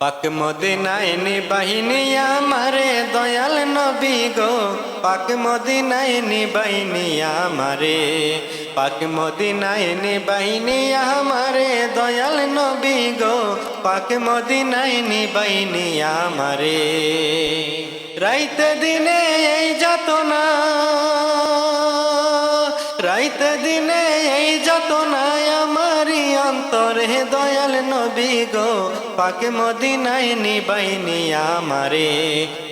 পাক মদিনায় নি বাহিনী আমারে দয়াল নবী গো। পাক মদিনায় নি বাহিনী আমারে। পাক মদিনায় নি বাহিনী আমারে দয়াল নবী গো। পাক মদিনায় নি বাহিনী আমারে। রাইতে দিনে এই যাতনা, রাইতে দিনে এই যাতনায় আমারি অন্তরে দয়াল নবী গো, পাকে মদিনায় নিবাইনি আমারে,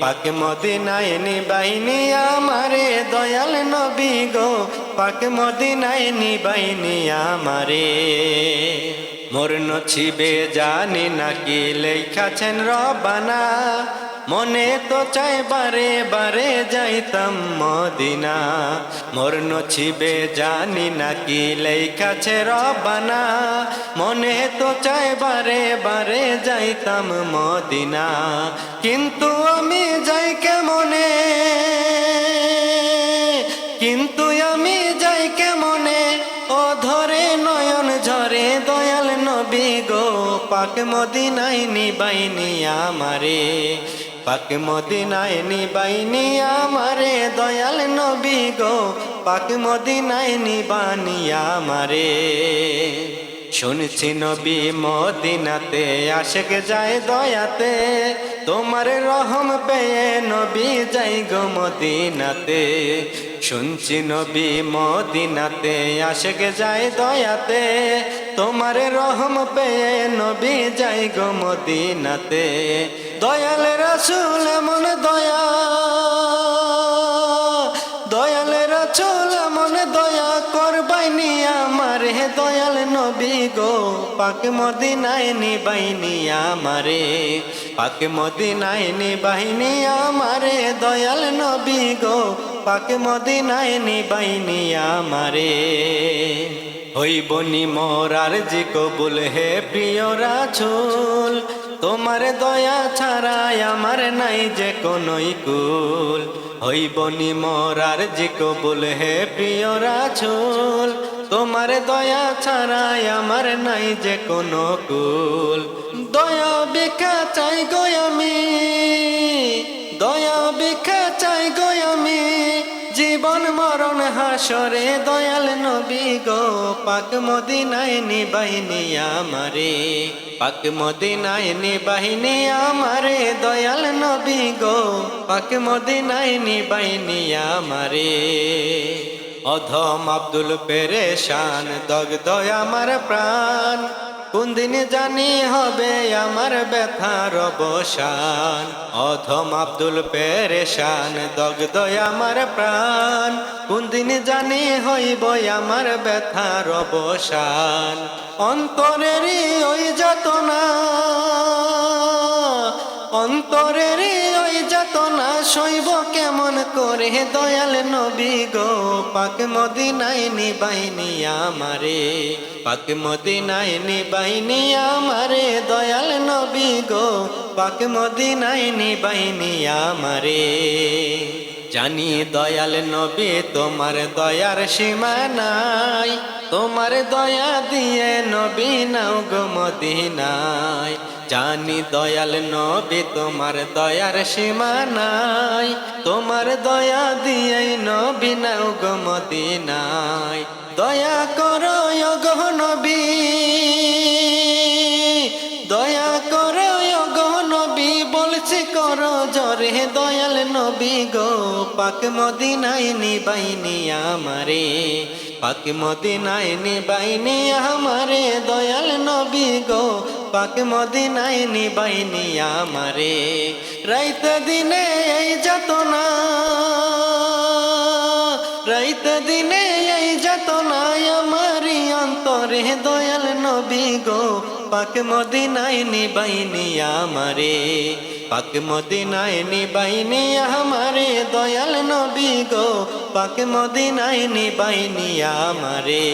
পাকে মদিনায় নিবাইনি আমারে, দয়াল নবী গো, পাকে মদিনায় নিবাইনি আমারে। মোর নছিবে জানি নাকি লেখাছেন রবানা। মনে তো চাই বারে বারে যাইতাম মদিনা। মোর নছিবে জানি নাকি লেখাছে রবানা। মনে তো চাই বারে বারে যাইতাম মদিনা। কিন্তু আমি যাই কেমনে? কিন্তু আমি যাই কেমনে? ও ধরে নয়ন ঝরে পাক মদিনায় নিবাইনি আমারে, পাক মদিনায় নিবাইনি আমারে, দয়াল নবী গো, পাক মদিনায় নিবানি আমারে। শুনছি নবী মদিনাতে আশেক যায় দয়াতে, তোমার রহম পেয়ে নবী যাই গো মদিনাতে। শুনছি নবী মদিনাতে আশেক যায় দয়াতে তোমার রহম পেয়ে নবী যাই গো মদিনাতে। দয়াল রাসুল এমন দয়া, দয়াল রাসুল এমন দয়া করবাইনি আমারে। দয়াল নবী গো, পাক মদিনায় নিবাইনি আমারে। পাক মদিনায় নিবাইনি আমারে। দয়াল নবী গো, পাক মদিনায় নিবাইনি আমারে। হইবনি মোরার যে কবুল হে প্রিয় রাছুল তোমার দয়া ছাড়াই আমার নাই যে কোনই কুল। হইবনি মোরার যে কবুল হে প্রিয় রাছুল তোমার দয়া ছাড়াই আমার নাই যে কোনো কুল। দয়া বেকা চাই গো হাসরে দয়াল নবী গো, পাক মদিনায় নিবাহিনী আমারে। পাক মদিনায় নিবাহিনী আমারে, দয়াল নবী গো, পাক মদিনায় নিবাহিনী আমারে। অধম আব্দুল পেরেশান দগ্ধ আমার প্রাণ। কোন দিন জানি হবে আমার ব্যথার অবসান। অধম আব্দুল পেরেশান দগ্ধ আমার প্রাণ। কোন দিন জানি হইব আমার ব্যথার অবসান? অন্তরেরই ওই যাতনা, অন্তরেরই ওই যাতনা শৈব কেমন করে? দয়াল নবী গো, পাক মদিনায় নিবাইনি আমারে, পাক মদিনায় নিবাইনি আমারে। দয়াল নবী গো, পাক মদিনায় নিবাইনি আমারে। জানি দয়াল নবী, তোমার দয়ার সীমা নাই তোমার দয়া দিয়ে নবী নাও গো মদিনায়। জানি দয়াল নবী, তোমার দয়ার সীমা নাই তোমার দয়া দিয়ে নবী নাও গো মদিনায়। দয়া করো গো নবী করো নবী, বলছি করো জরে দয়াল নবী গো, পাক মদিনায় নিবাইনি আমারে। পাক মদিনায় নিবাইনি আমারে, দয়াল নবী গো, পাক মদিনায় নিবাইনি আমারে। রাইতে দিনে এই যাতনা দয়াল নবী গো, পাক মদিনায় নিবাইনি আমারে। পাক মদিনায় নিবাইনি আমারে, দয়াল নবী গো, পাক মদিনায় নিবাইনি আমারে।